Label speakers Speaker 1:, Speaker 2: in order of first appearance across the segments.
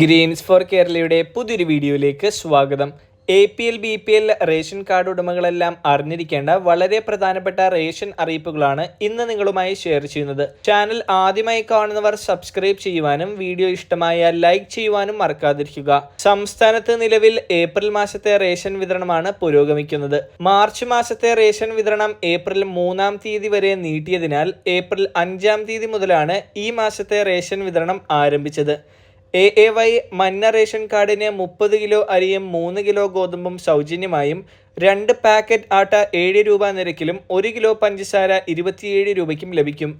Speaker 1: Green's four കേരളയുടെ പുതിയൊരു വീഡിയോയിലേക്ക് സ്വാഗതം. A P L B P L ration card ഉടമകളെല്ലാം അറിഞ്ഞിരിക്കേണ്ട വളരെ പ്രധാനപ്പെട്ട റേഷൻ അറിയിപ്പുകളാണ് ഇന്ന് നിങ്ങളുമായി ഷെയർ ചെയ്യുന്നത്. ചാനൽ ആദ്യമായി കാണുന്നവർ സബ്സ്ക്രൈബ് ചെയ്യുവാനും വീഡിയോ ഇഷ്ടമായ ലൈക്ക് ചെയ്യുവാനും മറക്കാതിരിക്കുക. സംസ്ഥാനത്ത് നിലവിൽ ഏപ്രിൽ മാസത്തെ റേഷൻ വിതരണമാണ് പുരോഗമിക്കുന്നത്. മാർച്ച് മാസത്തെ റേഷൻ വിതരണം ഏപ്രിൽ മൂന്നാം തീയതി വരെ നീട്ടിയതിനാൽ ഏപ്രിൽ അഞ്ചാം തീയതി മുതലാണ് ഈ മാസത്തെ റേഷൻ വിതരണം ആരംഭിച്ചത്. എ എ വൈ മഞ്ഞ റേഷൻ കാർഡിന് മുപ്പത് കിലോ അരിയും മൂന്ന് കിലോ ഗോതമ്പും സൗജന്യമായും രണ്ട് പാക്കറ്റ് ആട്ട ഏഴ് രൂപ നിരക്കിലും ഒരു കിലോ പഞ്ചസാര ഇരുപത്തിയേഴ് രൂപയ്ക്കും ലഭിക്കും.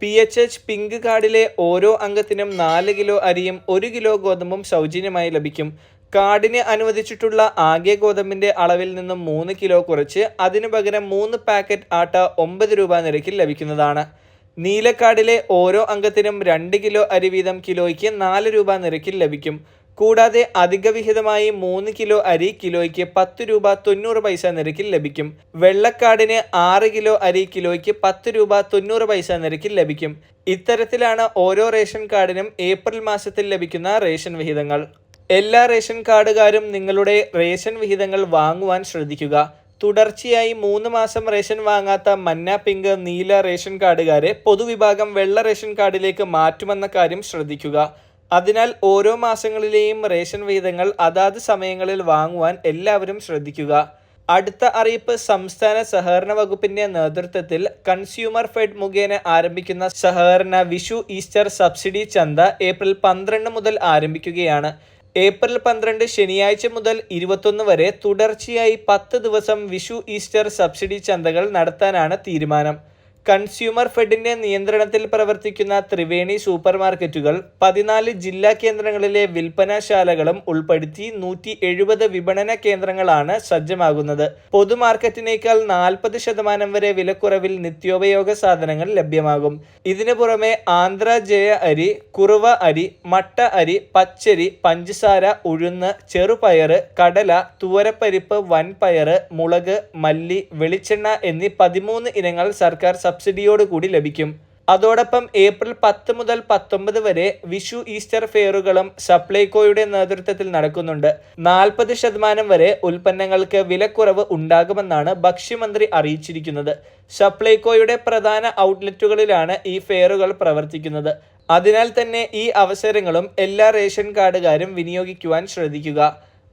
Speaker 1: പി എച്ച് എച്ച് പിങ്ക് കാർഡിലെ ഓരോ അംഗത്തിനും നാല് കിലോ അരിയും ഒരു കിലോ ഗോതമ്പും സൗജന്യമായി ലഭിക്കും. കാർഡിന് അനുവദിച്ചിട്ടുള്ള ആകെ ഗോതമ്പിന്റെ അളവിൽ നിന്നും മൂന്ന് കിലോ കുറച്ച് അതിനു പകരം മൂന്ന് പാക്കറ്റ് ആട്ട ഒമ്പത് രൂപ നിരക്കിൽ ലഭിക്കുന്നതാണ്. നീലക്കാർഡിലെ ഓരോ അംഗത്തിനും രണ്ട് കിലോ അരി വീതം കിലോയ്ക്ക് നാല് രൂപ നിരക്കിൽ ലഭിക്കും. കൂടാതെ അധിക വിഹിതമായി മൂന്ന് കിലോ അരി കിലോയ്ക്ക് പത്ത് രൂപ തൊണ്ണൂറ് പൈസ നിരക്കിൽ ലഭിക്കും. വെള്ളക്കാടിന് ആറ് കിലോ അരി കിലോയ്ക്ക് പത്ത് രൂപ തൊണ്ണൂറ് പൈസ നിരക്കിൽ ലഭിക്കും. ഇത്തരത്തിലാണ് ഓരോ റേഷൻ കാർഡിനും ഏപ്രിൽ മാസത്തിൽ ലഭിക്കുന്ന റേഷൻ വിഹിതങ്ങൾ. എല്ലാ റേഷൻ കാർഡുകാരും നിങ്ങളുടെ റേഷൻ വിഹിതങ്ങൾ വാങ്ങുവാൻ ശ്രദ്ധിക്കുക. തുടർച്ചയായി മൂന്ന് മാസം റേഷൻ വാങ്ങാത്ത മന്ന പിങ്ക് നീല റേഷൻ കാർഡുകാരെ പൊതുവിഭാഗം വെള്ള റേഷൻ കാർഡിലേക്ക് മാറ്റുമെന്ന കാര്യം ശ്രദ്ധിക്കുക. അതിനാൽ ഓരോ മാസങ്ങളിലെയും റേഷൻ വിഹിതങ്ങൾ അതാത് സമയങ്ങളിൽ വാങ്ങുവാൻ എല്ലാവരും ശ്രദ്ധിക്കുക. അടുത്ത അറിയിപ്പ് സംസ്ഥാന സഹകരണ വകുപ്പിന്റെ നേതൃത്വത്തിൽ കൺസ്യൂമർ ഫെഡ് മുഖേന ആരംഭിക്കുന്ന സഹകരണ വിഷു ഈസ്റ്റർ സബ്സിഡി ചന്ത ഏപ്രിൽ പന്ത്രണ്ട് മുതൽ ആരംഭിക്കുകയാണ്. ഏപ്രിൽ പന്ത്രണ്ട് ശനിയാഴ്ച മുതൽ ഇരുപത്തൊന്ന് വരെ തുടർച്ചയായി പത്ത് ദിവസം വിഷു ഈസ്റ്റർ സബ്സിഡി ചന്തകൾ നടത്താനാണ് തീരുമാനം. കൺസ്യൂമർ ഫെഡിന്റെ നിയന്ത്രണത്തിൽ പ്രവർത്തിക്കുന്ന ത്രിവേണി സൂപ്പർ മാർക്കറ്റുകൾ പതിനാല് ജില്ലാ കേന്ദ്രങ്ങളിലെ വിൽപ്പനശാലകളും ഉൾപ്പെടുത്തി നൂറ്റി എഴുപത് വിപണന കേന്ദ്രങ്ങളാണ് സജ്ജമാകുന്നത്. പൊതുമാർക്കറ്റിനേക്കാൾ നാൽപ്പത് ശതമാനം വരെ വിലക്കുറവിൽ നിത്യോപയോഗ സാധനങ്ങൾ ലഭ്യമാകും. ഇതിനു പുറമെ ആന്ധ്ര ജയ അരി കുറുവ അരി മട്ട അരി പച്ചരി പഞ്ചസാര ഉഴുന്ന് ചെറുപയർ കടല തുവരപ്പരിപ്പ് വൻപയർ മുളക് മല്ലി വെളിച്ചെണ്ണ എന്നീ പതിമൂന്ന് ഇനങ്ങൾ സർക്കാർ സബ്സിഡിയോട് കൂടി ലഭിക്കും. അതോടൊപ്പം ഏപ്രിൽ പത്ത് മുതൽ പത്തൊമ്പത് വരെ വിഷു ഈസ്റ്റർ ഫെയറുകളും സപ്ലൈകോയുടെ നേതൃത്വത്തിൽ നടക്കുന്നുണ്ട്. നാൽപ്പത് ശതമാനം വരെ ഉൽപ്പന്നങ്ങൾക്ക് വിലക്കുറവ് ഉണ്ടാകുമെന്നാണ് ഭക്ഷ്യമന്ത്രി അറിയിച്ചിരിക്കുന്നത്. സപ്ലൈകോയുടെ പ്രധാന ഔട്ട്ലെറ്റുകളിലാണ് ഈ ഫെയറുകൾ പ്രവർത്തിക്കുന്നത്. അതിനാൽ തന്നെ ഈ അവസരങ്ങളും എല്ലാ റേഷൻ കാർഡുകാരും വിനിയോഗിക്കുവാൻ ശ്രദ്ധിക്കുക.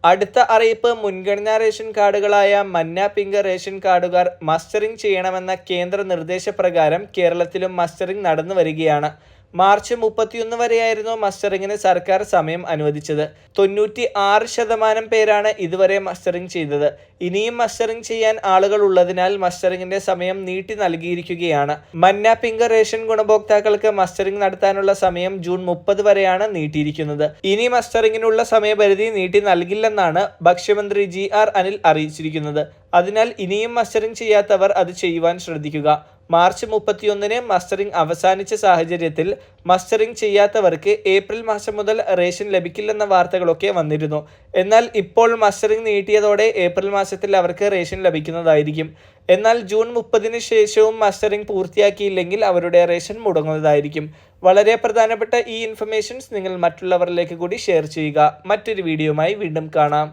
Speaker 1: അടുത്ത അറിയിപ്പ് മുൻഗണനാ റേഷൻ കാർഡുകളായ മന്ന പിങ്ക് റേഷൻ കാർഡുകാർ മസ്റ്ററിംഗ് ചെയ്യണമെന്ന കേന്ദ്ര നിർദ്ദേശപ്രകാരം കേരളത്തിലും മസ്റ്ററിംഗ് നടന്നു വരികയാണ് മാർച്ച് മുപ്പത്തിയൊന്ന് വരെയായിരുന്നു മസ്റ്ററിങ്ങിന് സർക്കാർ സമയം അനുവദിച്ചത്. തൊണ്ണൂറ്റി ആറ് ശതമാനം പേരാണ് ഇതുവരെ മസ്റ്ററിംഗ് ചെയ്തത്. ഇനിയും മസ്റ്ററിംഗ് ചെയ്യാൻ ആളുകൾ ഉള്ളതിനാൽ മസ്റ്ററിങ്ങിന്റെ സമയം നീട്ടി നൽകിയിരിക്കുകയാണ്. മന്ന പിങ്ക് റേഷൻ ഗുണഭോക്താക്കൾക്ക് മസ്റ്ററിംഗ് നടത്താനുള്ള സമയം ജൂൺ മുപ്പത് വരെയാണ് നീട്ടിയിരിക്കുന്നത്. ഇനി മസ്റ്ററിങ്ങിനുള്ള സമയപരിധി നീട്ടി നൽകില്ലെന്നാണ് ഭക്ഷ്യമന്ത്രി ജി ആർ അനിൽ അറിയിച്ചിരിക്കുന്നത്. അതിനാൽ ഇനിയും മസ്റ്ററിംഗ് ചെയ്യാത്തവർ അത് ചെയ്യുവാൻ ശ്രദ്ധിക്കുക. മാർച്ച് മുപ്പത്തിയൊന്നിന് മസ്റ്ററിംഗ് അവസാനിച്ച സാഹചര്യത്തിൽ മസ്റ്ററിംഗ് ചെയ്യാത്തവർക്ക് ഏപ്രിൽ മാസം മുതൽ റേഷൻ ലഭിക്കില്ലെന്ന വാർത്തകളൊക്കെ വന്നിരുന്നു. എന്നാൽ ഇപ്പോൾ മസ്റ്ററിംഗ് നീട്ടിയതോടെ ഏപ്രിൽ മാസത്തിൽ അവർക്ക് റേഷൻ ലഭിക്കുന്നതായിരിക്കും. എന്നാൽ ജൂൺ മുപ്പതിന് ശേഷവും മസ്റ്ററിംഗ് പൂർത്തിയാക്കിയില്ലെങ്കിൽ അവരുടെ റേഷൻ മുടങ്ങുന്നതായിരിക്കും. വളരെ പ്രധാനപ്പെട്ട ഈ ഇൻഫർമേഷൻസ് നിങ്ങൾ മറ്റുള്ളവരിലേക്ക് കൂടി ഷെയർ ചെയ്യുക. മറ്റൊരു വീഡിയോയുമായി വീണ്ടും കാണാം.